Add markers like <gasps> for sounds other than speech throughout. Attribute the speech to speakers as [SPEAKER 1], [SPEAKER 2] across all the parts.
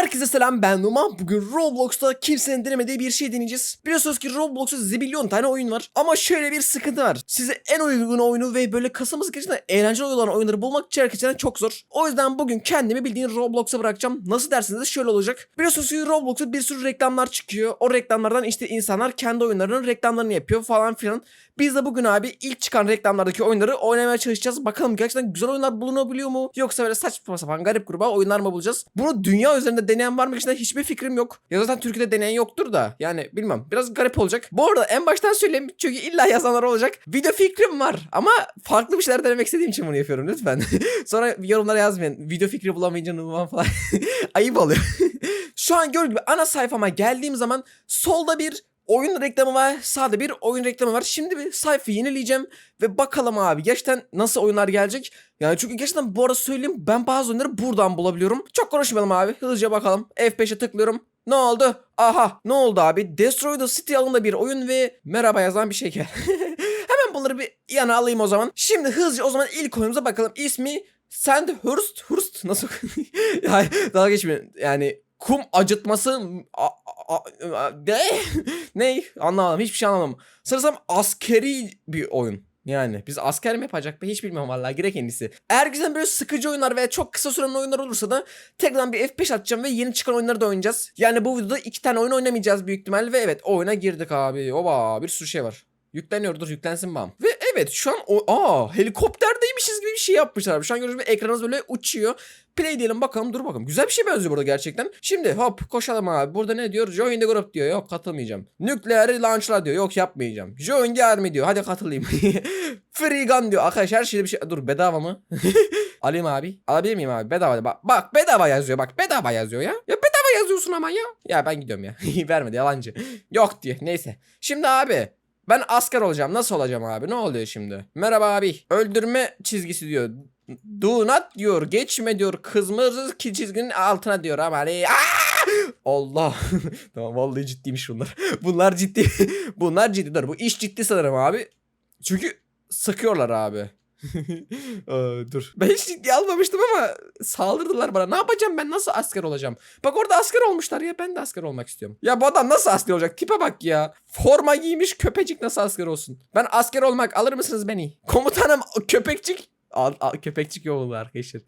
[SPEAKER 1] Herkese selam ben Numan. Bugün Roblox'ta kimsenin denemediği bir şey deneyeceğiz. Biliyorsunuz ki Roblox'ta zibilyon tane oyun var. Ama şöyle bir sıkıntı var. Size en uygun oyunu ve böyle kasamız gerçekten eğlenceli olan oyunları bulmak gerçekten çok zor. O yüzden bugün kendimi bildiğin Roblox'a bırakacağım. Nasıl derseniz de şöyle olacak. Biliyorsunuz ki Roblox'ta bir sürü reklamlar çıkıyor. O reklamlardan işte insanlar kendi oyunlarının reklamlarını yapıyor falan filan. Biz de bugün abi ilk çıkan reklamlardaki oyunları oynamaya çalışacağız. Bakalım gerçekten güzel oyunlar bulunabiliyor mu? Yoksa böyle saçma sapan garip gruba oyunlar mı bulacağız? Bunu dünya üzerinde deneyen var mı? Gerçekten hiçbir fikrim yok. Ya zaten Türkiye'de deneyen yoktur da. Yani bilmem. Biraz garip olacak. Bu arada en baştan söyleyeyim. Çünkü illa yazanlar olacak. Video fikrim var. Ama farklı bir şeyler denemek istediğim için bunu yapıyorum lütfen. <laughs> Sonra yorumlara yazmayın. Video fikri bulamayınca numan falan. <laughs> Ayıp oluyor. <laughs> Şu an gördüğünüz gibi ana sayfama geldiğim zaman solda bir oyun reklamı var. Sağda bir oyun reklamı var. Şimdi bir sayfayı yenileyeceğim ve bakalım abi gerçekten nasıl oyunlar gelecek. Yani çünkü gerçekten bu arada söyleyeyim ben bazı oyunları buradan bulabiliyorum. Çok konuşmayalım abi. Hızlıca bakalım. F5'e tıklıyorum. Ne oldu? Aha ne oldu abi? Destroy the City adında bir oyun ve merhaba yazan bir şey gel. <laughs> Hemen bunları bir yana alayım o zaman. Şimdi hızlıca o zaman ilk oyunumuza bakalım. İsmi Sandhurst. Hurst nasıl? <laughs> yani dalga geçmeyin. Yani kum acıtması a, a, a, ne? <laughs> ne? Anlamadım. Hiçbir şey anlamadım. Sanırsam askeri bir oyun. Yani biz asker mi yapacak be hiç bilmiyorum vallahi gerek en iyisi. Eğer güzel böyle sıkıcı oyunlar veya çok kısa süren oyunlar olursa da tekrardan bir F5 atacağım ve yeni çıkan oyunları da oynayacağız. Yani bu videoda iki tane oyun oynamayacağız büyük ihtimalle ve evet oyuna girdik abi. Oba bir sürü şey var. Yükleniyor dur yüklensin bam. Ve evet şu an o aa helikopterdeymişiz gibi bir şey yapmışlar. Şu an gördüğünüz gibi ekranınız böyle uçuyor. Play diyelim bakalım dur bakalım. Güzel bir şey benziyor burada gerçekten. Şimdi hop koşalım abi. Burada ne diyor? Join the group diyor. Yok katılmayacağım. Nükleer launchla diyor. Yok yapmayacağım. Join the army diyor. Hadi katılayım. <laughs> Free gun diyor. Arkadaşlar her şeyde bir şey. Dur bedava mı? <laughs> Alayım abi. Alabilir miyim abi? Bedava. Bak, bak bedava yazıyor. Bak bedava yazıyor ya. Ya bedava yazıyorsun ama ya. Ya ben gidiyorum ya. <laughs> Vermedi yalancı. Yok diyor. Neyse. Şimdi abi ben asker olacağım. Nasıl olacağım abi? Ne oluyor şimdi? Merhaba abi. Öldürme çizgisi diyor. Do not diyor. Geçme diyor. Kızmızı ki çizginin altına diyor ama hani. Allah. <laughs> tamam vallahi ciddiymiş bunlar. <laughs> Bunlar ciddi. <laughs> bunlar ciddi. Dur bu iş ciddi sanırım abi. Çünkü sıkıyorlar abi. Aa, <laughs> dur. Ben hiç ciddiye almamıştım ama saldırdılar bana. Ne yapacağım ben? Nasıl asker olacağım? Bak orada asker olmuşlar ya. Ben de asker olmak istiyorum. Ya bu adam nasıl asker olacak? Tipe bak ya. Forma giymiş köpecik nasıl asker olsun? Ben asker olmak alır mısınız beni? Komutanım köpekçik. Al, al, köpekçik yolu arkadaşlar.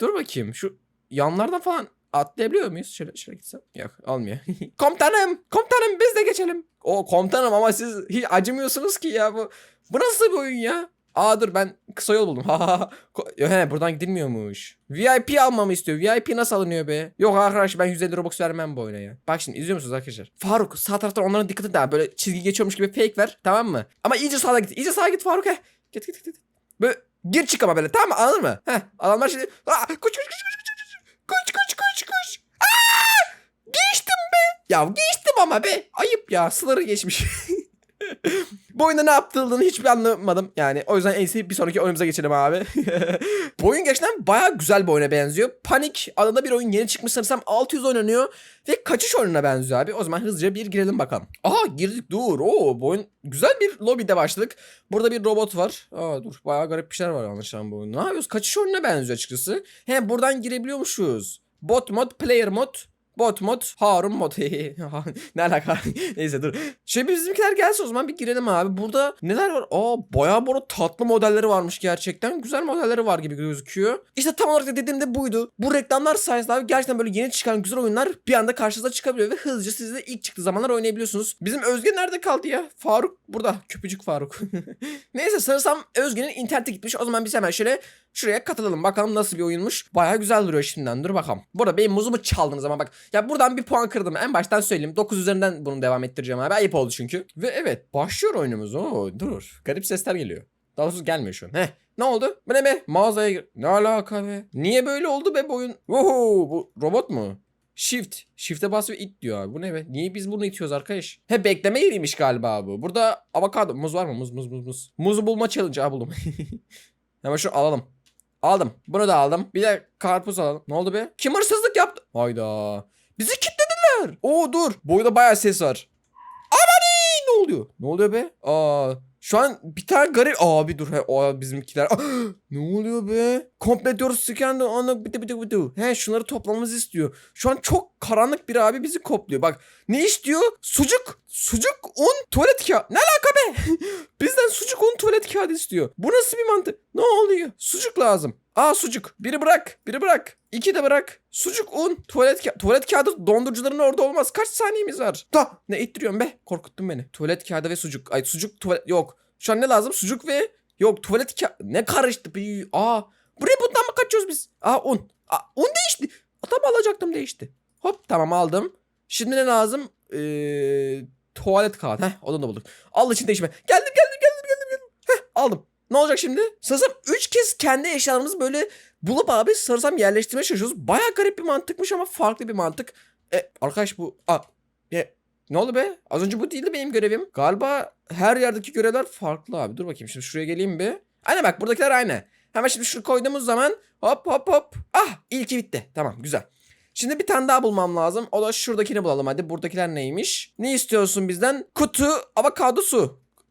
[SPEAKER 1] Dur bakayım şu yanlardan falan atlayabiliyor muyuz? Şöyle şöyle gitsem. Yok olmuyor. <laughs> komutanım komutanım biz de geçelim. O komutanım ama siz hiç acımıyorsunuz ki ya bu. Bu nasıl bir oyun ya? Aa dur ben kısa yol buldum. <laughs> Ko- He buradan gidilmiyormuş. VIP almamı istiyor. VIP nasıl alınıyor be? Yok arkadaş ben 150 Robux vermem bu oyuna ya. Bak şimdi izliyor musunuz arkadaşlar? Faruk sağ taraftan onların dikkati daha böyle çizgi geçiyormuş gibi fake ver tamam mı? Ama iyice sağa git. İyice sağa git Faruk he. Git git git. git. Böyle gir çık ama böyle tamam mı anladın mı? Heh adamlar şimdi. Aa, koş koş koş koş koş. Koş koş koş koş. Aa! Geçtim be. Ya geçtim ama be. Ayıp ya sınırı geçmiş. <laughs> Bu oyunda ne yapıldığını hiçbir anlamadım. Yani o yüzden en iyisi bir sonraki oyunumuza geçelim abi. <laughs> Bu oyun gerçekten baya güzel bir oyuna benziyor. Panik adında bir oyun yeni çıkmış sanırsam 600 oynanıyor. Ve kaçış oyununa benziyor abi. O zaman hızlıca bir girelim bakalım. Aha girdik dur. Oo bu oyun güzel bir lobide başladık. Burada bir robot var. Aa dur baya garip bir şeyler var anlaşılan bu oyun. Ne yapıyoruz? Kaçış oyununa benziyor açıkçası. He buradan girebiliyormuşuz. Bot mod, player mod, Bot mod, Harun mod. <laughs> ne alaka? Neyse dur. Şey bizimkiler gelsin o zaman bir girelim abi. Burada neler var? Aa bayağı böyle tatlı modelleri varmış gerçekten. Güzel modelleri var gibi gözüküyor. İşte tam olarak da dediğim de buydu. Bu reklamlar sayesinde abi gerçekten böyle yeni çıkan güzel oyunlar bir anda karşınıza çıkabiliyor ve hızlıca siz de ilk çıktığı zamanlar oynayabiliyorsunuz. Bizim Özge nerede kaldı ya? Faruk burada. Köpücük Faruk. <laughs> Neyse sanırsam Özge'nin internete gitmiş. O zaman biz hemen şöyle şuraya katılalım. Bakalım nasıl bir oyunmuş. Bayağı güzel duruyor şimdiden. Dur bakalım. Burada benim muzumu çaldınız ama bak. Ya buradan bir puan kırdım. En baştan söyleyeyim. 9 üzerinden bunu devam ettireceğim abi. Ayıp oldu çünkü. Ve evet başlıyor oyunumuz. Oo dur. Garip sesler geliyor. Daha doğrusu gelmiyor şu an. Heh. Ne oldu? Bu ne be? Mağazaya gir. Ne alaka be? Niye böyle oldu be bu oyun? Oho bu robot mu? Shift. Shift'e bas ve it diyor abi. Bu ne be? Niye biz bunu itiyoruz arkadaş? He bekleme yeriymiş galiba bu. Burada avokado. Muz var mı? Muz muz muz muz. Muzu bulma challenge. Ha buldum. <laughs> Hemen şu alalım. Aldım. Bunu da aldım. Bir de karpuz alalım. Ne oldu be? Kim hırsızlık yaptı? Hayda. Bizi kilitlediler. Oo dur. Boyda bayağı ses var. Amani ne oluyor? Ne oluyor be? Aa Şu an bir tane garip abi dur he o bizimkiler. Ah, <gasps> ne oluyor be? Komple diyoruz scan onu bitti bitti bitti he şunları toplamamızı istiyor. Şu an çok karanlık bir abi bizi kopluyor bak ne istiyor? Sucuk sucuk un tuvalet kağıdı ne alaka be? <laughs> Bizden sucuk un tuvalet kağıdı istiyor. Bu nasıl bir mantık? Ne oluyor? Sucuk lazım Aa sucuk. Biri bırak. Biri bırak. İki de bırak. Sucuk, un, tuvalet kağıdı. Tuvalet kağıdı dondurucuların orada olmaz. Kaç saniyemiz var? Da. Ne ittiriyorsun be? Korkuttun beni. Tuvalet kağıdı ve sucuk. Ay sucuk tuvalet. Yok. Şu an ne lazım? Sucuk ve yok tuvalet kağıdı. Ne karıştı? Bir- Aa. Buraya bundan mı kaçıyoruz biz? Aa un. Aa, un değişti. Tam alacaktım değişti. Hop tamam aldım. Şimdi ne lazım? Ee, tuvalet kağıdı. Heh onu da bulduk. Al için değişme. Geldim geldim geldim geldim geldim. Heh aldım. Ne olacak şimdi? Sanırsam 3 kez kendi eşyalarımızı böyle bulup abi sanırsam yerleştirmeye çalışıyoruz. Baya garip bir mantıkmış ama farklı bir mantık. E arkadaş bu... Aa, e, ne oldu be? Az önce bu değildi benim görevim. Galiba her yerdeki görevler farklı abi. Dur bakayım şimdi şuraya geleyim bir. Aynen bak buradakiler aynı. Hemen şimdi şunu koyduğumuz zaman hop hop hop. Ah ilki bitti. Tamam güzel. Şimdi bir tane daha bulmam lazım. O da şuradakini bulalım hadi. Buradakiler neymiş? Ne istiyorsun bizden? Kutu, avokado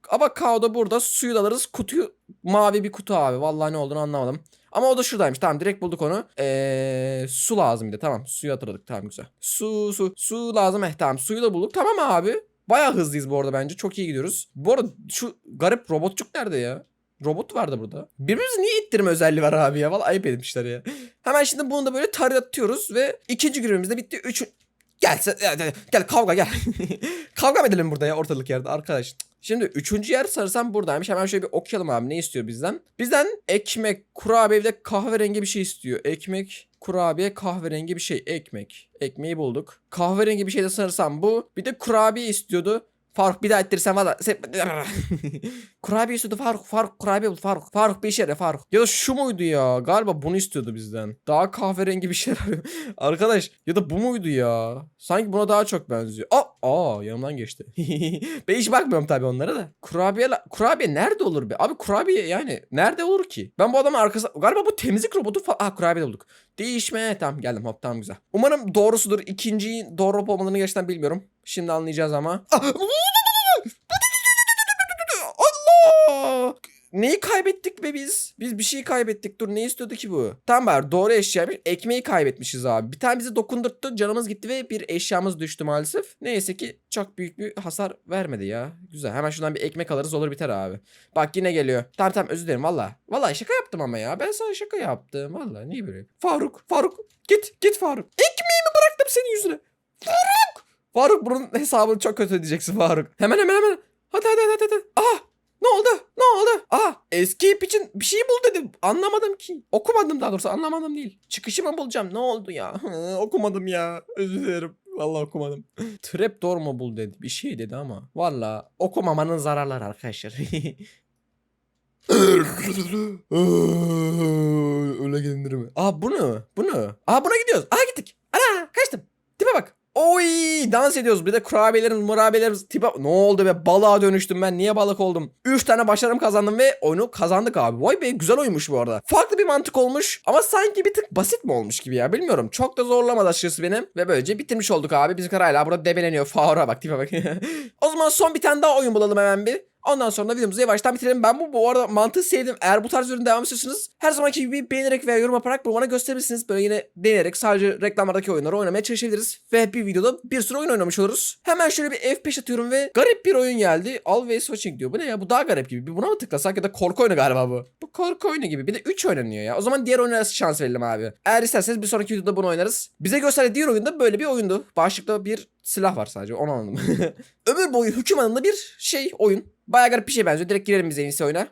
[SPEAKER 1] su. Avokado burada. Suyu da alırız. Kutuyu mavi bir kutu abi. Vallahi ne olduğunu anlamadım. Ama o da şuradaymış. Tamam direkt bulduk onu. Ee, su lazım bir de. Tamam suyu hatırladık. Tamam güzel. Su su. Su lazım. Eh tamam suyu da bulduk. Tamam abi. Baya hızlıyız bu arada bence. Çok iyi gidiyoruz. Bu arada şu garip robotçuk nerede ya? Robot vardı burada. Birbirimizi niye ittirme özelliği var abi ya? Vallahi ayıp etmişler ya. Hemen şimdi bunu da böyle taratıyoruz ve ikinci görevimiz de bitti. Üç... Gel, gel, kavga gel. <laughs> kavga edelim burada ya ortalık yerde arkadaş. Şimdi üçüncü yer sarısam buradaymış. Hemen şöyle bir okuyalım abi. Ne istiyor bizden? Bizden ekmek, kurabiye bir de kahverengi bir şey istiyor. Ekmek, kurabiye, kahverengi bir şey. Ekmek. Ekmeği bulduk. Kahverengi bir şey de sanırsam bu. Bir de kurabiye istiyordu. Faruk bir daha ettirirsen valla. Sen... <laughs> kurabiye istiyordu Faruk. Faruk kurabiye bul Faruk. Faruk bir işe yara Faruk. Ya da şu muydu ya? Galiba bunu istiyordu bizden. Daha kahverengi bir şey arıyor. <laughs> Arkadaş ya da bu muydu ya? Sanki buna daha çok benziyor. Aa, aa yanımdan geçti. <laughs> ben hiç bakmıyorum tabii onlara da. Kurabiye, kurabiye nerede olur be? Abi kurabiye yani nerede olur ki? Ben bu adamın arkasında... Galiba bu temizlik robotu falan... Ah kurabiye de bulduk. Değişme. Tamam geldim hop tamam güzel. Umarım doğrusudur. İkinciyi doğru olup olmadığını gerçekten bilmiyorum. Şimdi anlayacağız ama. Neyi kaybettik be biz? Biz bir şey kaybettik. Dur ne istiyordu ki bu? Tamam bari doğru eşyaymış. Ekmeği kaybetmişiz abi. Bir tane bizi dokundurttu. Canımız gitti ve bir eşyamız düştü maalesef. Neyse ki çok büyük bir hasar vermedi ya. Güzel. Hemen şuradan bir ekmek alırız olur biter abi. Bak yine geliyor. Tamam tamam özür dilerim valla. Valla şaka yaptım ama ya. Ben sana şaka yaptım. Valla niye böyle? Faruk. Faruk. Git. Git Faruk. Ekmeğimi bıraktım senin yüzüne. Faruk. Faruk bunun hesabını çok kötü ödeyeceksin Faruk. Hemen hemen hemen. Hadi hadi hadi hadi. Ah ne oldu? Ne oldu? Aa escape için bir şey bul dedim. Anlamadım ki. Okumadım daha doğrusu anlamadım değil. Çıkışı mı bulacağım? Ne oldu ya? <laughs> okumadım ya. Özür dilerim. Vallahi okumadım. <laughs> Trapdoor mu bul dedi. Bir şey dedi ama. Vallahi okumamanın zararları arkadaşlar. <laughs> Öyle gelinir mi? Aa bunu. Bunu. Aa buna gidiyoruz. Aa gittik. Ana kaçtım. Tipe bak. Oy dans ediyoruz. Bir de kurabiyelerin murabiyelerimiz tipe... Ne oldu be balığa dönüştüm ben. Niye balık oldum? 3 tane başarım kazandım ve oyunu kazandık abi. Vay be güzel oymuş bu arada. Farklı bir mantık olmuş ama sanki bir tık basit mi olmuş gibi ya bilmiyorum. Çok da zorlamadı açıkçası benim. Ve böylece bitirmiş olduk abi. Bizimkiler hala burada debeleniyor. Faruk'a bak tipe bak. <laughs> o zaman son bir tane daha oyun bulalım hemen bir. Ondan sonra videomuzu yavaştan bitirelim. Ben bu bu arada mantığı sevdim. Eğer bu tarz ürün devam istiyorsanız her zamanki gibi beğenerek veya yorum yaparak bunu bana gösterebilirsiniz. Böyle yine deneyerek sadece reklamlardaki oyunları oynamaya çalışabiliriz. Ve bir videoda bir sürü oyun oynamış oluruz. Hemen şöyle bir F5 atıyorum ve garip bir oyun geldi. Always Watching diyor. Bu ne ya? Bu daha garip gibi. Bir buna mı tıklasak ya da korku oyunu galiba bu. Bu korku oyunu gibi. Bir de 3 oynanıyor ya. O zaman diğer oyunlara şans verelim abi. Eğer isterseniz bir sonraki videoda bunu oynarız. Bize gösterdiği diğer oyunda böyle bir oyundu. Başlıkta bir silah var sadece onu anladım. <laughs> Ömür boyu hüküm adında bir şey oyun. Baya garip bir şey benziyor. Direkt girelim biz en iyisi oyuna.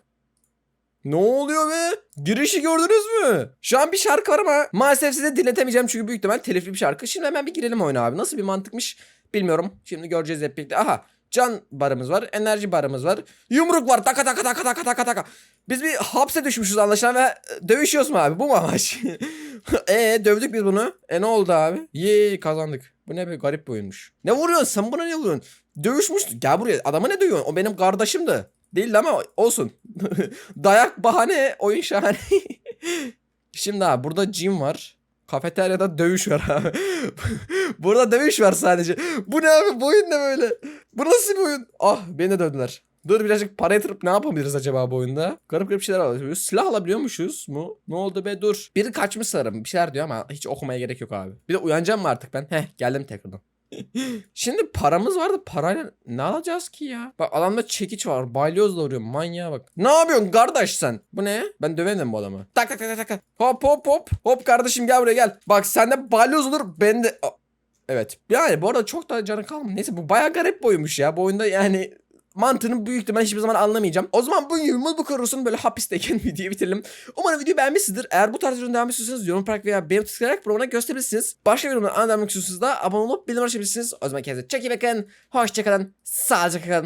[SPEAKER 1] Ne oluyor be? Girişi gördünüz mü? Şu an bir şarkı var ama maalesef size dinletemeyeceğim çünkü büyük ihtimal telifli bir şarkı. Şimdi hemen bir girelim oyuna abi. Nasıl bir mantıkmış bilmiyorum. Şimdi göreceğiz hep birlikte. Aha can barımız var. Enerji barımız var. Yumruk var. Taka taka taka taka taka taka. Biz bir hapse düşmüşüz anlaşılan ve dövüşüyoruz mu abi? Bu mu amaç? <laughs> e dövdük biz bunu. E ne oldu abi? Ye kazandık. Bu ne be garip bir oyunmuş. Ne vuruyorsun sen buna ne vuruyorsun? Dövüşmüş. Gel buraya. Adama ne dövüyorsun? O benim kardeşimdi. Değil ama olsun. <laughs> Dayak bahane, oyun şahane. <laughs> Şimdi abi burada gym var. Kafeteryada dövüş var abi. <laughs> burada dövüş var sadece. Bu ne abi? Bu oyun ne böyle? Bu nasıl bir oyun? Ah beni de dövdüler. Dur birazcık para yatırıp ne yapabiliriz acaba bu oyunda? Garip garip şeyler alabiliyoruz. Silah alabiliyormuşuz mu? Ne oldu be dur. Biri kaçmış sanırım. Bir şeyler diyor ama hiç okumaya gerek yok abi. Bir de uyanacağım mı artık ben? Heh geldim tekrardan. Şimdi paramız vardı. Parayla ne alacağız ki ya? Bak adamda çekiç var. Balyozla vuruyor. Manyağa bak. Ne yapıyorsun kardeş sen? Bu ne? Ben dövemedim bu adamı. Tak tak tak tak. Hop hop hop. Hop kardeşim gel buraya gel. Bak sende balyoz olur. Ben de... Evet. Yani bu arada çok da canı kalmadı. Neyse bu bayağı garip boyumuş ya. Bu oyunda yani mantığını büyük ihtimalle hiçbir zaman anlamayacağım. O zaman bu yılımız bu korusun böyle hapisteyken <laughs> videoyu bitirelim. Umarım videoyu beğenmişsinizdir. Eğer bu tarz ürün devam istiyorsanız yorum bırak veya beğen tıklayarak programına gösterebilirsiniz. Başka bir yorumdan anlamak istiyorsanız da abone olup bildirim açabilirsiniz. O zaman kendinize çok iyi bakın. Hoşçakalın. Sağlıcakla kalın.